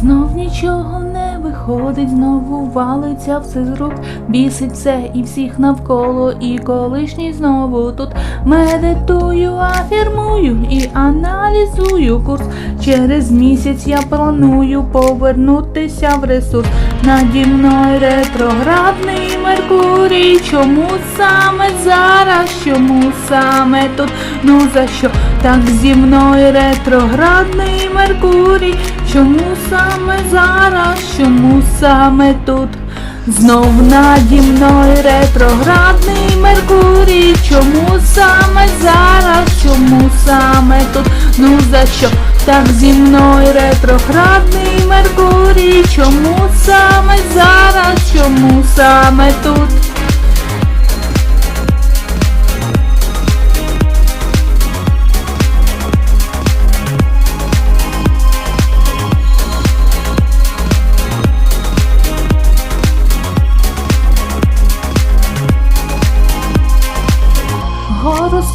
Знов нічого не виходить, знову валиться все з рук, бісить все і всіх навколо, і колишній знову тут медитую, афірмую і аналізую курс. Через місяць я планую повернутися в ресурс. Наді мною ретроградний Меркурій. Чому саме зараз? Чому саме тут? Ну за що так зі мною ретроградний Меркурій? Чому саме зараз? Чому саме тут? Знов наді мною ретроградний Меркурій. Чому саме зараз? Чому саме тут? Ну за що? Так зі мною ретроградний Меркурій. Чому саме зараз? Чому саме тут?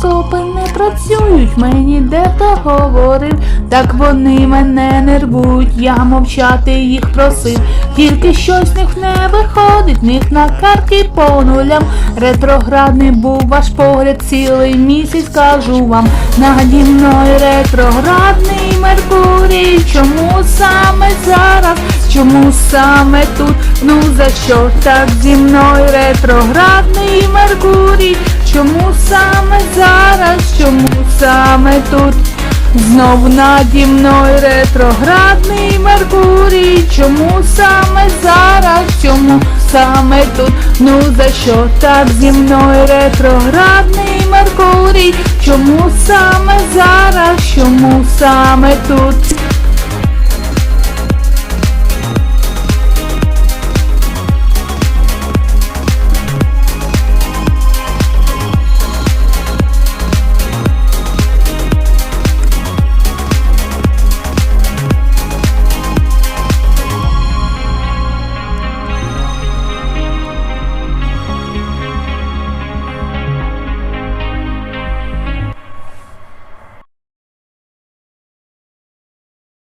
Гороскопи не працюють, мені дехто говорив, так вони мене нервують, я мовчати їх просив, тільки щось в них не виходить, в них на карті по нулям. Ретроградний був ваш погляд цілий місяць, кажу вам, наді мною ретроградний Меркурій, чому саме зараз? Чому саме тут? Ну за що так зі мною ретроградний Меркурій? Чому саме зараз? Чому саме тут? Знов наді мною ретроградний Меркурій. Чому саме зараз? Чому саме тут? Ну за що так зі мною ретроградний Меркурій? Чому саме зараз? Чому саме тут?